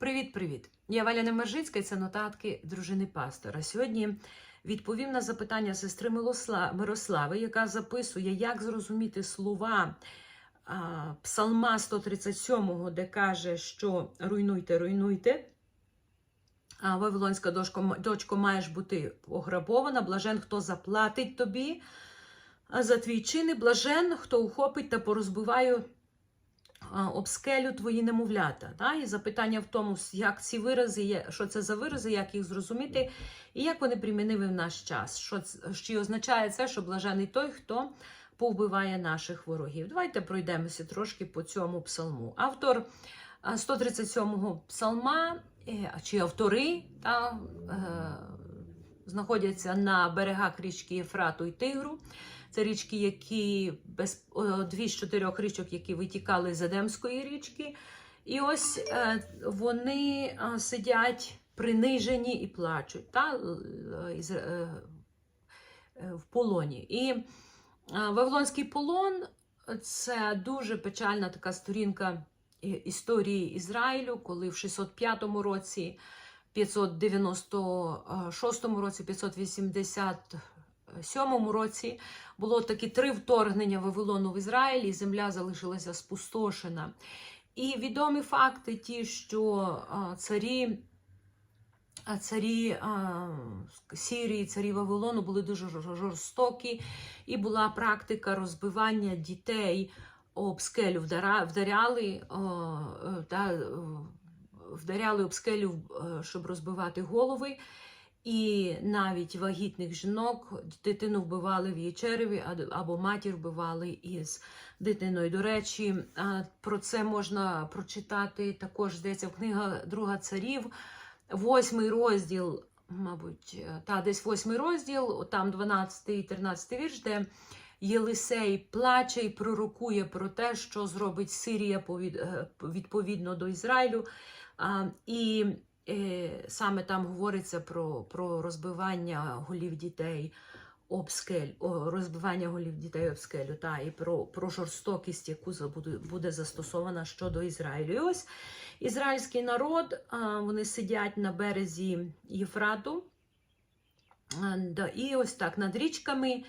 Привіт-привіт! Я Валя Немержицька і це нотатки дружини пастора. Сьогодні відповім на запитання сестри Мирослави, яка записує, як зрозуміти слова Псалма 137, де каже, що руйнуйте, руйнуйте. Вавилонська дочко, дочко маєш бути ограбована, блажен, хто заплатить тобі за твій чин, блажен, хто ухопить та порозбиває об скелю твої немовлята. Та? І запитання в тому, як ці вирази є, що це за вирази, як їх зрозуміти, і як вони примінили в наш час. Що, чи означає це, що блажений той, хто повбиває наших ворогів. Давайте пройдемося трошки по цьому псалму. Автор а, 137-го псалма, е, чи автори, та, е, знаходяться на берегах річки Єфрату і Тигру. Це річки, які без дві з чотирьох річок, які витікали з Едемської річки. І ось е, вони е, сидять принижені і плачуть та, е, в полоні. І Вавилонський полон це дуже печальна така сторінка історії Ізраїлю, коли в 605 році, 596 році, 587 році було такі три вторгнення Вавилону в Ізраїль, і земля залишилася спустошена. І відомі факти ті, що царі, царі а, Сірії, царі Вавилону були дуже жорстокі, і була практика розбивання дітей об скелю, вдаряли, е, та, вдаряли об скелю, е, щоб розбивати голови. І навіть вагітних жінок дитину вбивали в її череві або матір вбивали із дитиною. До речі, про це можна прочитати також здається в книга Друга царів, восьмий розділ, мабуть, е, та десь восьмий розділ, там 12 і 13 вірш, де Єлисей плаче і пророкує про те, що зробить Сирія е, відповідно до Ізраїлю. І е, саме там говориться про, про розбивання голів дітей об скель, розбивання голів дітей об скелю, та, і про, про жорстокість, яку буде застосована щодо Ізраїлю. І ось ізраїльський народ, вони сидять на березі Єфрату, і ось так над річками.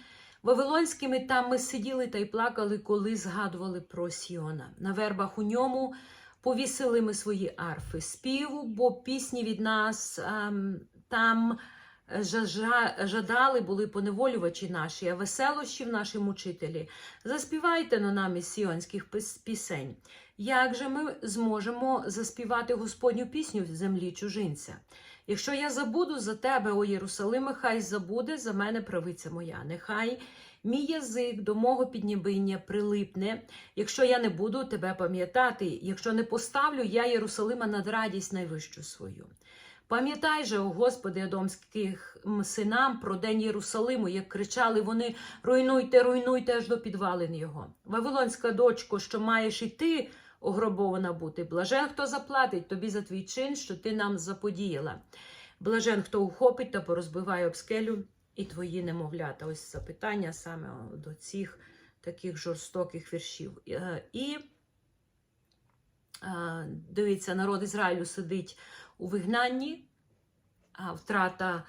Вавилонськими там ми сиділи та й плакали, коли згадували про Сіона. На вербах у ньому повісили ми свої арфи співу, бо пісні від нас ем, там жажа- жадали були поневолювачі наші, а веселощі в наші мучителі. Заспівайте на нам із сіонських пісень. Як же ми зможемо заспівати Господню пісню в землі чужинця? Якщо я забуду за тебе, о Єрусалиме, хай забуде за мене правиця моя. Нехай мій язик до мого піднібиння прилипне, якщо я не буду тебе пам'ятати, якщо не поставлю я Єрусалима над радість найвищу свою. Пам'ятай же, о Господи, Адомських синам про день Єрусалиму, як кричали вони руйнуйте, руйнуйте аж до підвалин його. Вавилонська дочко, що маєш і ти ограбована бути. Блажен, хто заплатить тобі за твій чин, що ти нам заподіяла. Блажен, хто ухопить та порозбиває об скелю і твої немовлята. Ось запитання саме до цих таких жорстоких віршів. Е, І е, дивіться, народ Ізраїлю сидить у вигнанні, втрата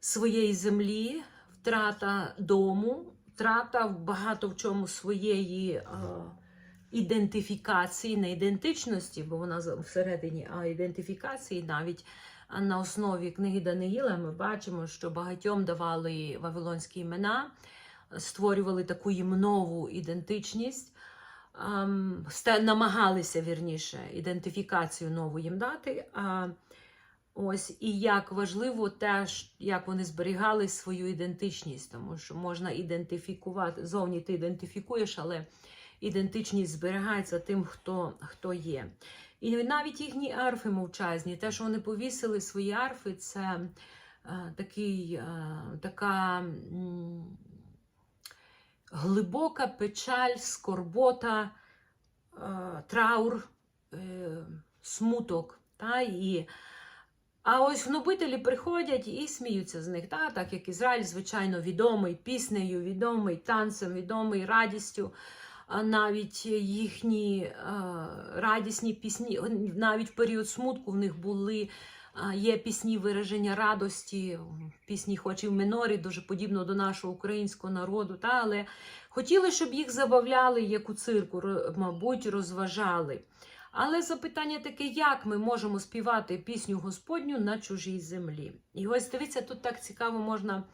своєї землі, втрата дому, втрата багато в чому своєї е, ідентифікації, не ідентичності, бо вона всередині, а ідентифікації навіть. На основі книги Даниїла ми бачимо, що багатьом давали вавилонські імена, створювали таку їм нову ідентичність, ем, намагалися вірніше ідентифікацію нову їм дати. Ось і як важливо теж, як вони зберігали свою ідентичність, тому що можна ідентифікувати зовні ти ідентифікуєш, але ідентичність зберігається тим, хто, хто є. І навіть їхні арфи мовчазні, те, що вони повісили свої арфи, це е, такий, е, така глибока печаль, скорбота, е, траур, смуток. Та, і, а ось гнобителі приходять і сміються з них, та, так як Ізраїль, звичайно, відомий піснею, відомий танцем, відомий радістю. Навіть їхні е, радісні пісні, навіть в період смутку в них були. Є пісні вираження радості, пісні, хоч і в минорі, дуже подібно до нашого українського народу, та, але хотіли, щоб їх забавляли, як у цирку, мабуть, розважали. Але запитання таке, як ми можемо співати пісню Господню на чужій землі? І ось дивіться, тут так цікаво можна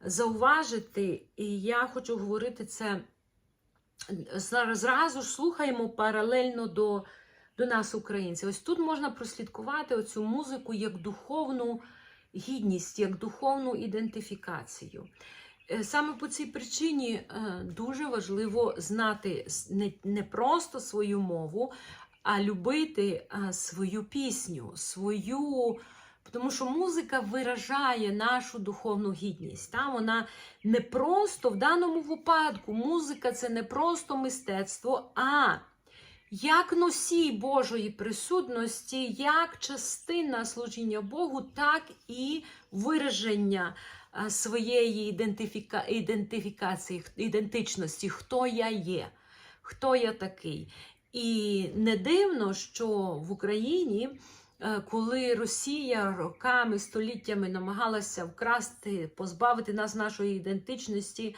зауважити, і я хочу говорити це зразу ж слухаємо паралельно до, до нас, українців. Ось тут можна прослідкувати оцю музику як духовну гідність, як духовну ідентифікацію. Е, Саме по цій причині е, дуже важливо знати не, просто свою мову, а любити е, свою пісню, свою. Тому що музика виражає нашу духовну гідність. Та? Вона не просто в даному випадку музика це не просто мистецтво, а як носій Божої присутності, як частина служіння Богу, так і вираження своєї ідентифіка... ідентифікації, ідентичності, хто я є, хто я такий. І не дивно, що в Україні, коли Росія роками, століттями намагалася вкрасти, позбавити нас нашої ідентичності,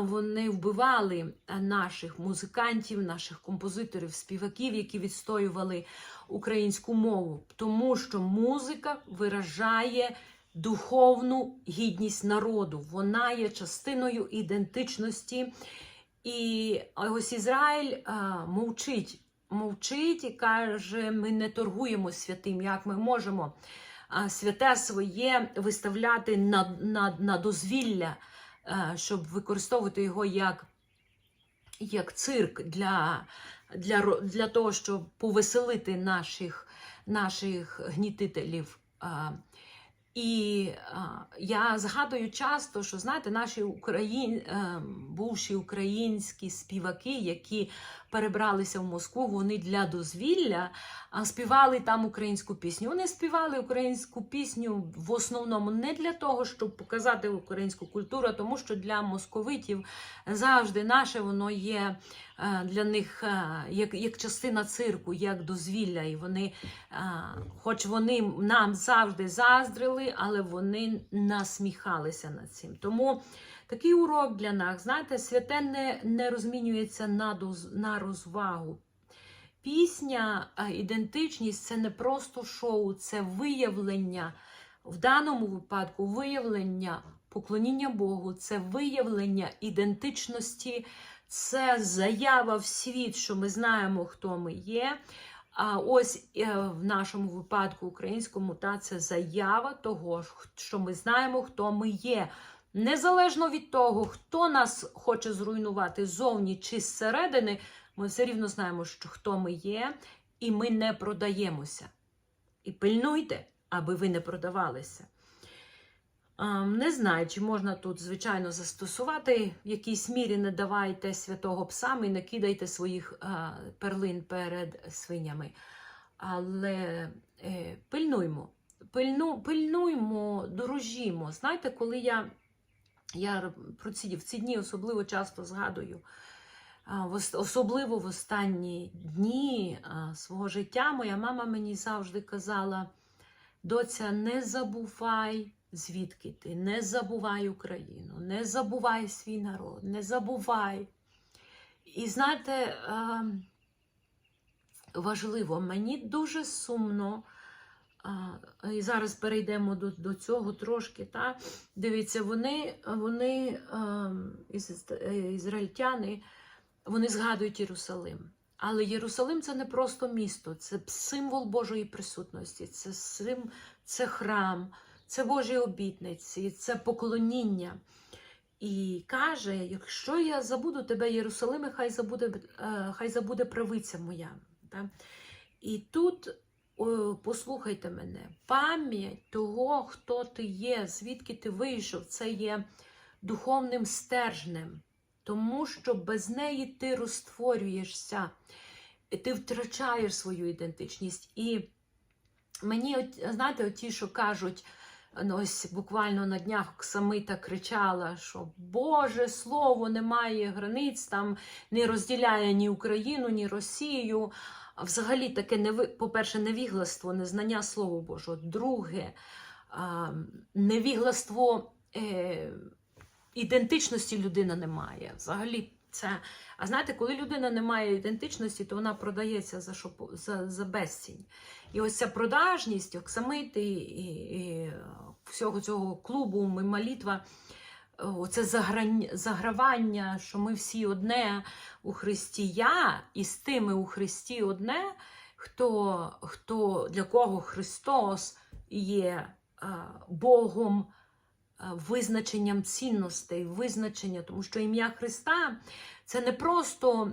вони вбивали е, наших музикантів, наших композиторів, співаків, які відстоювали українську мову, тому що музика виражає духовну гідність народу. Вона є частиною ідентичності. І ось Ізраїль а, мовчить, мовчить і каже: ми не торгуємо святим, як ми можемо святе своє виставляти на, на, на дозвілля, щоб використовувати його як, як цирк для, для, для того, щоб повеселити наших, наших гнітителів. І а, я згадую часто, що знаєте, наші україн, е, бувші українські співаки, які перебралися в Москву, вони для дозвілля співали там українську пісню. Вони співали українську пісню в основному не для того, щоб показати українську культуру, а тому що для московитів завжди наше воно є е, для них е, як, як частина цирку, як дозвілля. І вони, е, хоч вони нам завжди заздрили, але вони насміхалися над цим. Тому такий урок для нас, знаєте, святе не, не розмінюється на, на розвагу. Пісня, е, ідентичність це не просто шоу, це виявлення, в даному випадку виявлення поклоніння Богу, це виявлення ідентичності, це заява в світ, що ми знаємо, хто ми є. А ось е, в нашому випадку українському та це заява того, що ми знаємо, хто ми є. Незалежно від того, хто нас хоче зруйнувати ззовні чи зсередини, ми все рівно знаємо, що хто ми є, і ми не продаємося. І пильнуйте, аби ви не продавалися. Ем, Не знаю, чи можна тут, звичайно, застосувати в якійсь мірі не давайте святого псам і не кидайте своїх перлин перед свинями. Але е, пильнуймо, пильну, пильнуймо, дорожімо. Знаєте, коли я, я про ці, в ці дні особливо часто згадую, особливо в останні дні свого життя, моя мама мені завжди казала: доця, не забувай, звідки ти, не забувай Україну, не забувай свій народ, не забувай. І знаєте, ем, важливо, мені дуже сумно. І зараз перейдемо до, до цього трошки. Та? Дивіться, вони, вони ем, із, е, ізраїльтяни, вони згадують Єрусалим. Але Єрусалим це не просто місто, це символ Божої присутності, це, сим, це храм, це Божі обітниці, це поклоніння. І каже: якщо я забуду тебе, Єрусалиме, хай забуде, е, хай забуде правиця моя. Та? І тут послухайте мене, пам'ять того, хто ти є, звідки ти вийшов, це є духовним стержнем, тому що без неї ти розтворюєшся, ти втрачаєш свою ідентичність. І мені, знаєте, оті, що кажуть, Ну, Ось буквально на днях Оксамита кричала, що Боже Слово не має границь, там не розділяє ні Україну, ні Росію. Взагалі таке, неви- по-перше, невігластво, незнання Слова Божого. Друге, невігластво е, ідентичності людина не має. Взагалі це. А знаєте, коли людина не має ідентичності, то вона продається за, що, за, за безцінь. І ось ця продажність, оксамити і, і всього цього клубу, молитва, оце загравання, що ми всі одне у Христі. Я і з тими у Христі одне, хто, хто для кого Христос є а, Богом, а, визначенням цінностей, визначення, тому що ім'я Христа це не просто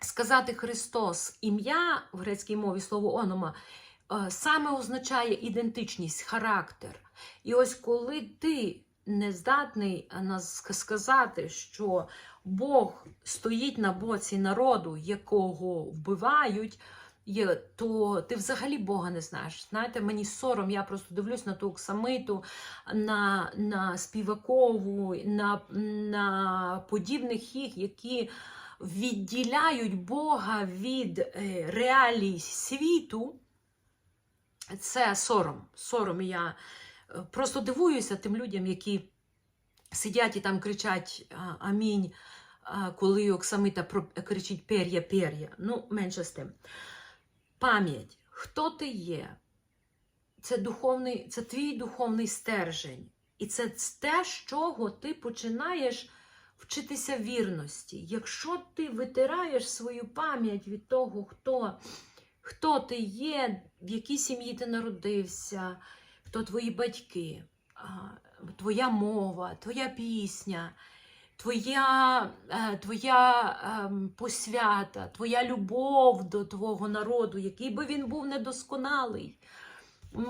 сказати Христос. Ім'я в грецькій мові слово онома е, саме означає ідентичність, характер. І ось коли ти не здатний е, сказати, що Бог стоїть на боці народу, якого вбивають, то ти взагалі Бога не знаєш. Знаєте, мені сором, я просто дивлюсь на ту Оксамиту, на, на Співакову, на, на подібних їх, які відділяють Бога від е, реалій світу, це сором. Сором. Я просто дивуюся тим людям, які сидять і там кричать Амінь, коли Оксамита кричить пер'я, пер'я. Ну, менше з тим. Пам'ять, хто ти є? Це духовний, це твій духовний стержень. І це те, з чого ти починаєш вчитися вірності. Якщо ти витираєш свою пам'ять від того, хто, хто ти є, в якій сім'ї ти народився, хто твої батьки, твоя мова, твоя пісня, твоя, е, твоя ем, посвята, твоя любов до твого народу, який би він був недосконалий.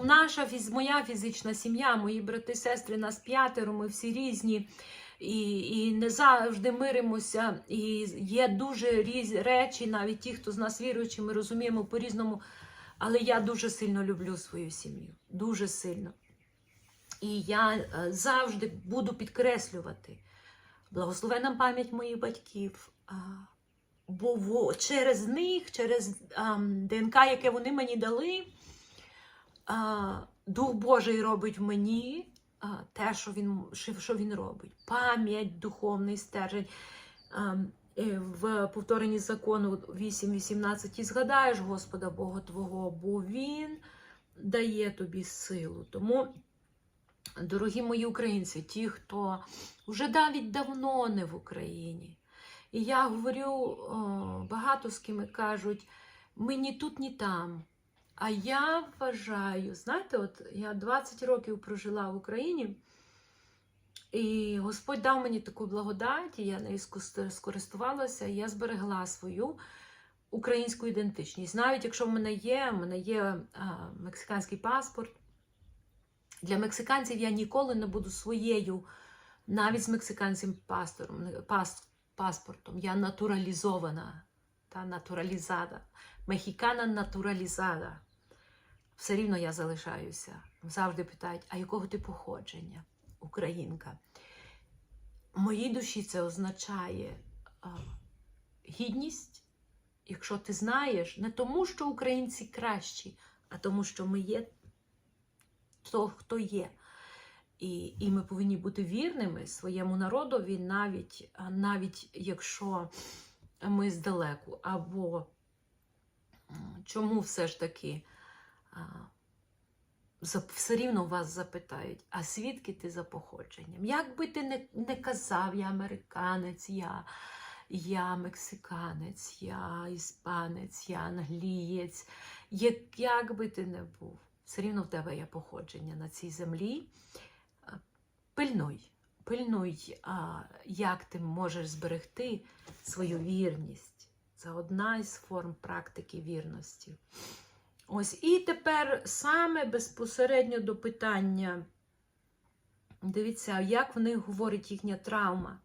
Наша моя фізична сім'я, мої брати, сестри, нас п'ятеро, ми всі різні. І, і не завжди миримося. І є дуже різні речі, навіть ті, хто з нас віруючі, ми розуміємо по-різному. Але я дуже сильно люблю свою сім'ю. Дуже сильно. І я е, завжди буду підкреслювати благословенна пам'ять моїх батьків. Бо через них, через ДНК, яке вони мені дали, Дух Божий робить в мені те, що він, що, що він робить. Пам'ять, духовний стержень. Е, В повторенні закону 8.18 і згадаєш Господа Бога Твого, бо Він дає тобі силу. Тому, дорогі мої українці, ті, хто вже навіть давно не в Україні. І я говорю, багато з ким кажуть, ми ні тут, ні там. А я вважаю, знаєте, от я 20 років прожила в Україні, і Господь дав мені таку благодать, і я нею скористувалася, і я зберегла свою українську ідентичність. Навіть якщо в мене є, в мене є а, мексиканський паспорт. Для мексиканців я ніколи не буду своєю, навіть з мексиканським пастором, пас, паспортом. Я натуралізована, та натуралізада. Мехікана натуралізада. Все рівно я залишаюся. Завжди питають, а якого ти походження? Українка. В моїй душі це означає а, гідність, якщо ти знаєш, не тому, що українці кращі, а тому, що ми є то, хто є. І, і ми повинні бути вірними своєму народові, навіть, навіть якщо ми здалеку. Або чому все ж таки все рівно вас запитають, а звідки ти за походженням? Як би ти не, не казав, я американець, я, я мексиканець, я іспанець, я англієць, як, як би ти не був, все рівно в тебе є походження на цій землі. Пильнуй, пильнуй, а, як ти можеш зберегти свою вірність. Це одна із форм практики вірності. Ось і тепер саме безпосередньо до питання. Дивіться, як в них говорить їхня травма.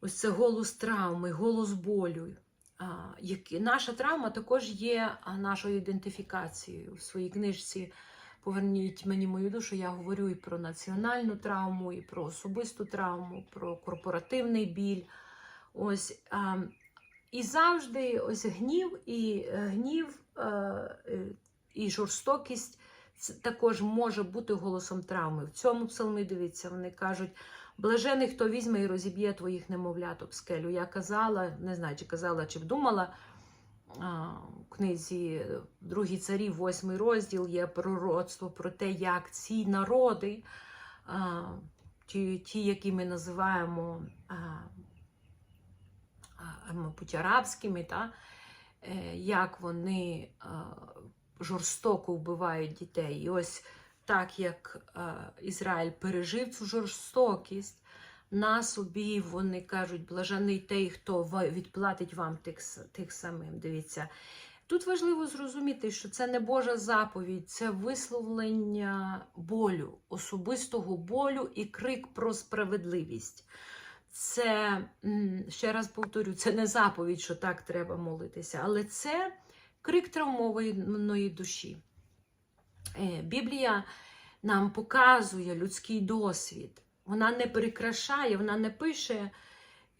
Ось це голос травми, голос болю. Наша травма також є нашою ідентифікацією. В своїй книжці Поверніть мені мою душу, я говорю і про національну травму, і про особисту травму, про корпоративний біль. Ось, а, і завжди ось гнів і е, гнів і жорстокість також може бути голосом травми. В цьому псалмі дивіться, вони кажуть. Блажений, хто візьме і розіб'є твоїх немовлят об скелю. Я казала, не знаю, чи казала, чи вдумала, в книзі Другі царі, восьмий розділ, є пророцтво про те, як ці народи, ті, ті, які ми називаємо а, мабуть, арабськими, та, е, як вони жорстоко вбивають дітей. І ось так як е, Ізраїль пережив цю жорстокість, на собі вони кажуть, блажений той, хто відплатить вам тих, тих самим. Дивіться. Тут важливо зрозуміти, що це не Божа заповідь, це висловлення болю, особистого болю і крик про справедливість. Це, ще раз повторю, це не заповідь, що так треба молитися, але це крик травмованої душі. Е, Біблія нам показує людський досвід. Вона не прикрашає, вона не пише.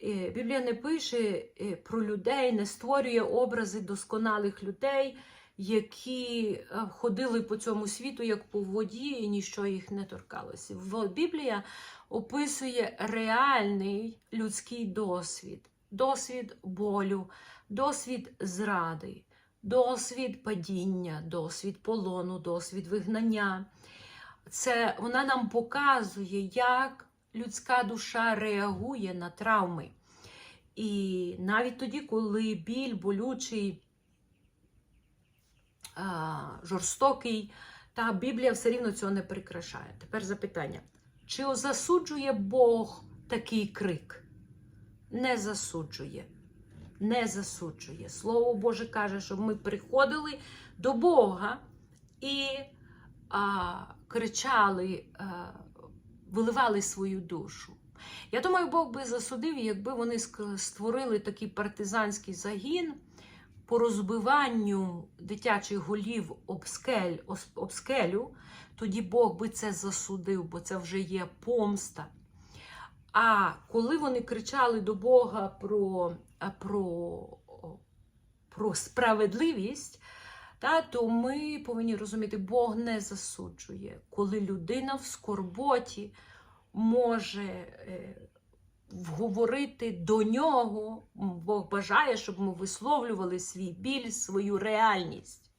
е, Біблія не пише е, про людей, не створює образи досконалих людей, які е, ходили по цьому світу як по воді, і ніщо їх не торкалося. Біблія описує реальний людський досвід, досвід болю, досвід зради, досвід падіння, досвід полону, досвід вигнання. Це вона нам показує, як людська душа реагує на травми. І навіть тоді, коли біль болючий, жорстокий, та Біблія все рівно цього не прикрашає. Тепер запитання: чи засуджує Бог такий крик? Не засуджує. Не засуджує. Слово Боже каже, щоб ми приходили до Бога і а, кричали, а, виливали свою душу. Я думаю, Бог би засудив, якби вони створили такий партизанський загін по розбиванню дитячих голів об, скель, об скелю, тоді Бог би це засудив, бо це вже є помста. А коли вони кричали до Бога про, про, про справедливість, та, то ми повинні розуміти, Бог не засуджує, коли людина в скорботі може вговорити до нього. Бог бажає, щоб ми висловлювали свій біль, свою реальність.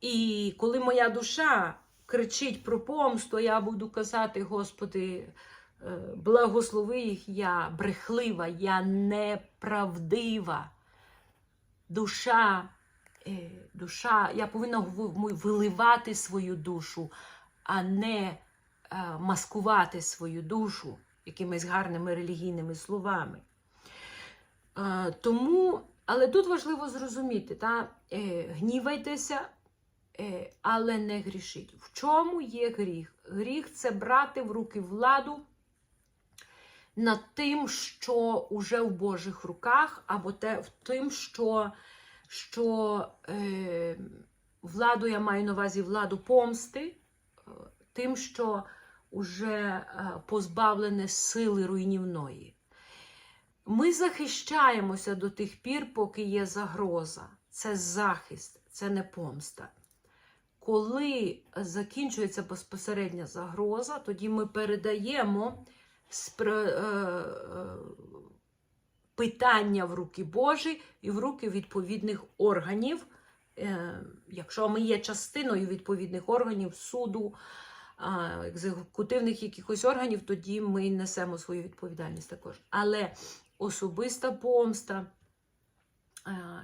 І коли моя душа кричить про помсту, я буду казати, Господи, е, благослови їх, я брехлива, я неправдива. Душа, е, душа, я повинна виливати свою душу, а не е, маскувати свою душу якимись гарними релігійними словами. Тому, але тут важливо зрозуміти, та, е, гнівайтеся, е, але не грішіть. В чому є гріх? Гріх це брати в руки владу над тим, що уже в Божих руках, або те, в тим, що, що е, владу я маю на увазі владу помсти, е, тим, що уже е, позбавлене сили руйнівної. Ми захищаємося до тих пір, поки є загроза. Це захист, це не помста. Коли закінчується безпосередня загроза, тоді ми передаємо е, е, питання в руки Божі і в руки відповідних органів. Якщо ми є частиною відповідних органів суду, екзекутивних якихось органів, тоді ми несемо свою відповідальність також. Але особиста помста,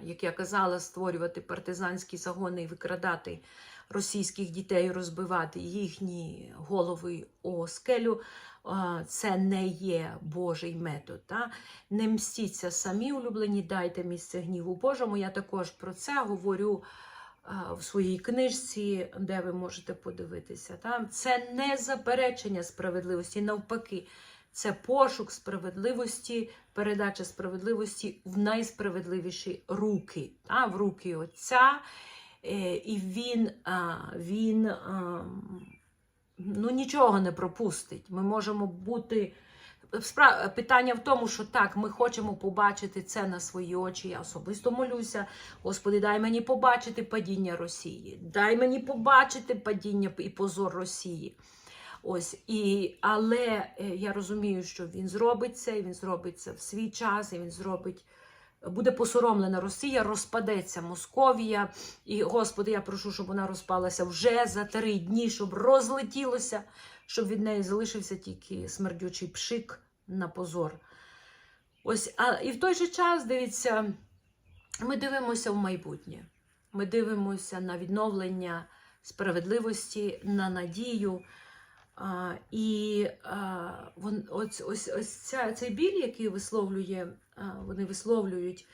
як я казала, створювати партизанські загони і викрадати російських дітей, розбивати їхні голови о скелю, це не є Божий метод. Та? Не мстіться самі улюблені, дайте місце гніву Божому. Я також про це говорю в своїй книжці, де ви можете подивитися. Та? Це не заперечення справедливості, навпаки, це пошук справедливості, передача справедливості в найсправедливіші руки, та? в руки Отця. Е, І він, він ну, нічого не пропустить. Ми можемо бути. Питання в тому, що так, ми хочемо побачити це на свої очі. Я особисто молюся. Господи, дай мені побачити падіння Росії. Дай мені побачити падіння і позор Росії. Ось і але е, я розумію, що він зробить це, і він зробить це в свій час, і він зробить. Буде посоромлена Росія, розпадеться Московія. І, Господи, я прошу, щоб вона розпалася вже за три дні, щоб розлетілося, щоб від неї залишився тільки смердючий пшик на позор. Ось, а, І в той же час, дивіться, ми дивимося в майбутнє. Ми дивимося на відновлення справедливості, на надію. А, і а, вон, ось, ось, ось ця, цей біль, який висловлює, а, вони висловлюють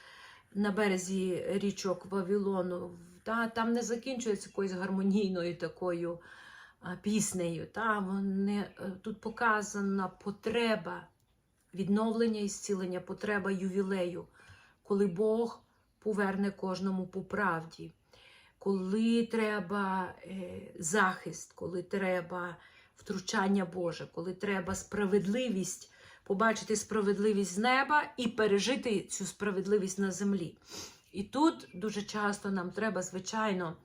на березі річок Вавилону, та, там не закінчується якоюсь гармонійною такою піснею. Та, вони, е, тут показана потреба відновлення і зцілення, потреба ювілею, коли Бог поверне кожному по правді, коли треба е, захист, коли треба втручання Боже, коли треба справедливість, побачити справедливість з неба і пережити цю справедливість на землі. І тут дуже часто нам треба, звичайно,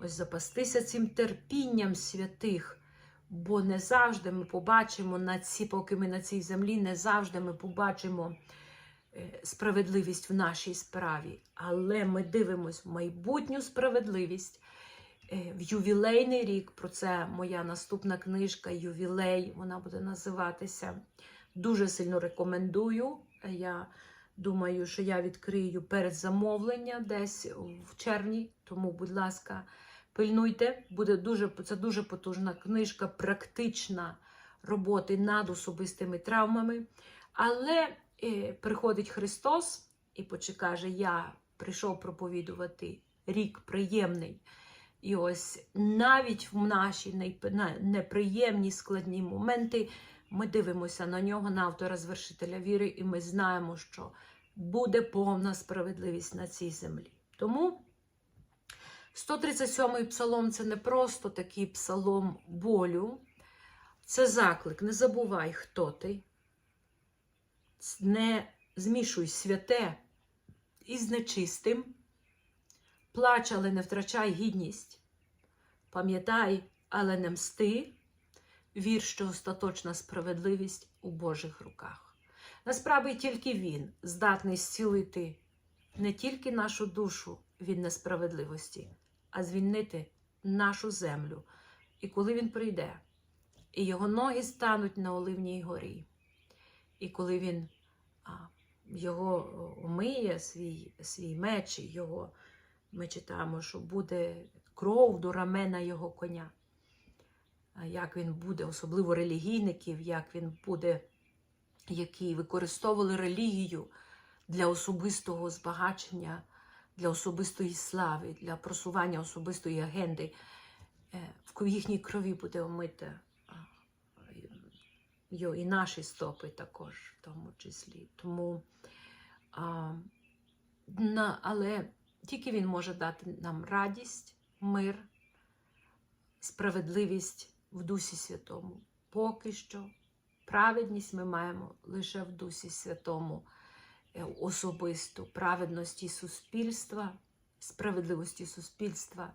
ось запастися цим терпінням святих, бо не завжди ми побачимо на ці, поки ми на цій землі, не завжди ми побачимо е, справедливість в нашій справі. Але ми дивимося в майбутню справедливість. Е, в ювілейний рік. Про це моя наступна книжка Ювілей. Вона буде називатися. Дуже сильно рекомендую. Я думаю, що я відкрию передзамовлення десь в червні. Тому, будь ласка, пильнуйте. Буде дуже, Це дуже потужна книжка, практична роботи над особистими травмами. Але е, приходить Христос і почекаже, я прийшов проповідувати рік приємний. І ось навіть в наші неприємні складні моменти ми дивимося на нього, на автора звершителя віри, і ми знаємо, що буде повна справедливість на цій землі. Тому 137-й псалом це не просто такий псалом болю, це заклик. Не забувай, хто ти, не змішуй святе із нечистим. Плач, але не втрачай гідність. Пам'ятай, але не мсти, вір, що остаточна справедливість у Божих руках. Насправді тільки Він здатний зцілити не тільки нашу душу від несправедливості, а звільнити нашу землю. І коли він прийде, і його ноги стануть на Оливній горі, і коли він його умиє, свій, свій меч, його ми читаємо, що буде кров до рамена його коня. Як він буде, особливо релігійників, як він буде, які використовували релігію для особистого збагачення, для особистої слави, для просування особистої агенди. Е, в їхній крові буде омите і наші стопи також, в тому числі. Тому, а, на, але тільки він може дати нам радість, мир, справедливість в Дусі Святому. Поки що праведність ми маємо лише в Дусі Святому е, особисту, праведності суспільства, справедливості суспільства.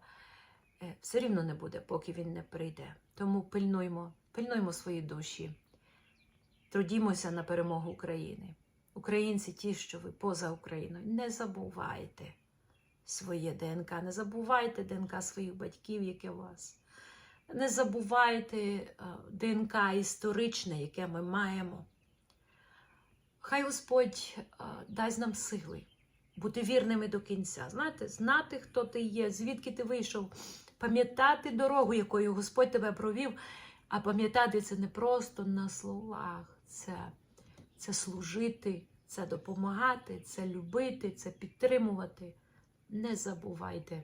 Е, все рівно не буде, поки він не прийде. Тому пильнуймо, пильнуймо свої душі, трудімося на перемогу України. Українці, ті, що ви поза Україною, не забувайте своє ДНК. Не забувайте ДНК своїх батьків, яке у вас. Не забувайте е, ДНК історичне, яке ми маємо. Хай Господь е, дасть нам сили бути вірними до кінця. Знаєте, знати, хто ти є, звідки ти вийшов, пам'ятати дорогу, якою Господь тебе провів, а пам'ятати це не просто на словах, це, це служити, це допомагати, це любити, це підтримувати. Не забувайте,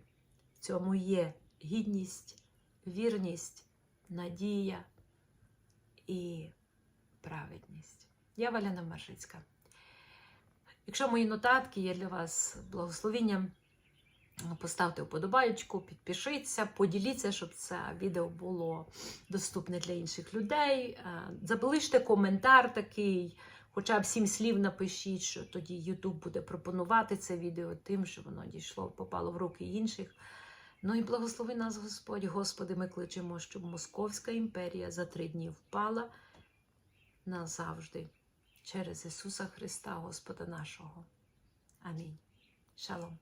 в цьому є гідність, вірність, надія і праведність. Я Валяна Маржицька. Якщо мої нотатки є для вас благословенням, Поставте вподобайку, підпишіться, поділіться, щоб це відео було доступне для інших людей. Е, Залиште коментар такий, хоча б сім слів напишіть, що тоді YouTube буде пропонувати це відео тим, що воно дійшло, попало в руки інших. Ну і благослови нас Господь. Господи, ми кличемо, щоб Московська імперія за три дні впала назавжди через Ісуса Христа, Господа нашого. Амінь. Шалом.